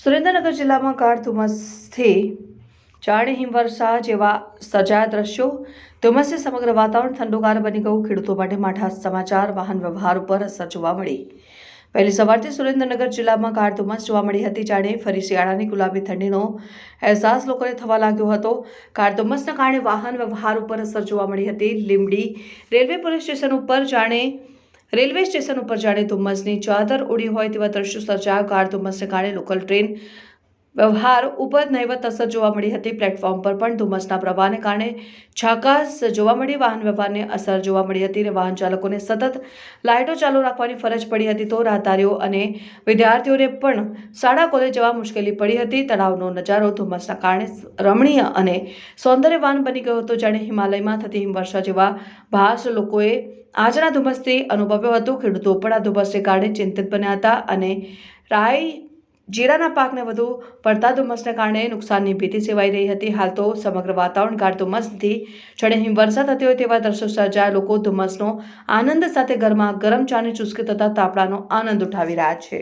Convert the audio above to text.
સુરેન્દ્રનગર જિલ્લામાં ગાઢ ધુમ્મસથી જાણે હિમવર્ષા જેવા સર્જાયા દ્રશ્યો. ધુમ્મસથી સમગ્ર વાતાવરણ ઠંડુગાર બની ગયું. ખેડૂતો માટે માઠા સમાચાર, વાહન વ્યવહાર ઉપર અસર જોવા મળી. પહેલી સવારથી સુરેન્દ્રનગર જિલ્લામાં ગાઢ ધુમ્મસ જોવા મળી હતી. જાણે ફરી શિયાળાની ગુલાબી ઠંડીનો અહેસાસ લોકોને થવા લાગ્યો હતો. ગાઢ ધુમ્મસના કારણે વાહન વ્યવહાર ઉપર અસર જોવા મળી હતી. લીંબડી રેલવે પોલીસ સ્ટેશન ઉપર જાણે રેલવે સ્ટેશન ઉપર જાણે ધુમ્મસની ચાદર ઉડી હોય તેવા દ્રશ્યો સર્જાયા. કાર ધુમ્મસને કારણે લોકલ ટ્રેન વ્યવહાર ઉપર નહીવત અસર જોવા મળી હતી. પ્લેટફોર્મ પર પણ ધુમ્મસના પ્રવાહને કારણે ઝાકાસ જોવા મળી. વાહન વ્યવહારને અસર જોવા મળી હતી અને વાહન ચાલકોને સતત લાઇટો ચાલુ રાખવાની ફરજ પડી હતી. તો રાહદારીઓ અને વિદ્યાર્થીઓને પણ શાળા, કોલેજ જવા મુશ્કેલી પડી હતી. તળાવનો નજારો ધુમ્મસના કારણે રમણીય અને સૌંદર્યવાન બની ગયો હતો. જાણે હિમાલયમાં થતી હિમવર્ષા જેવા ભાસ લોકોએ આજના ધુમ્મસથી અનુભવ્યો હતો. ખેડૂતો પણ આ ધુમ્મસને કારણે ચિંતિત બન્યા હતા અને રાઈ જીરાના પાકને વધુ પડતા ધુમ્મસને કારણે નુકસાનની ભીતિ સેવાઈ રહી હતી. હાલ તો સમગ્ર વાતાવરણ ગાઢ ધુમ્મસથી જાણે હિમવર્ષા થતી હોય તેવા દ્રશ્યો સર્જાયા. લોકો ધુમ્મસનો આનંદ સાથે ઘરમાં ગરમ ચાની ચુસ્કી તથા તાપડાનો આનંદ ઉઠાવી રહ્યા છે.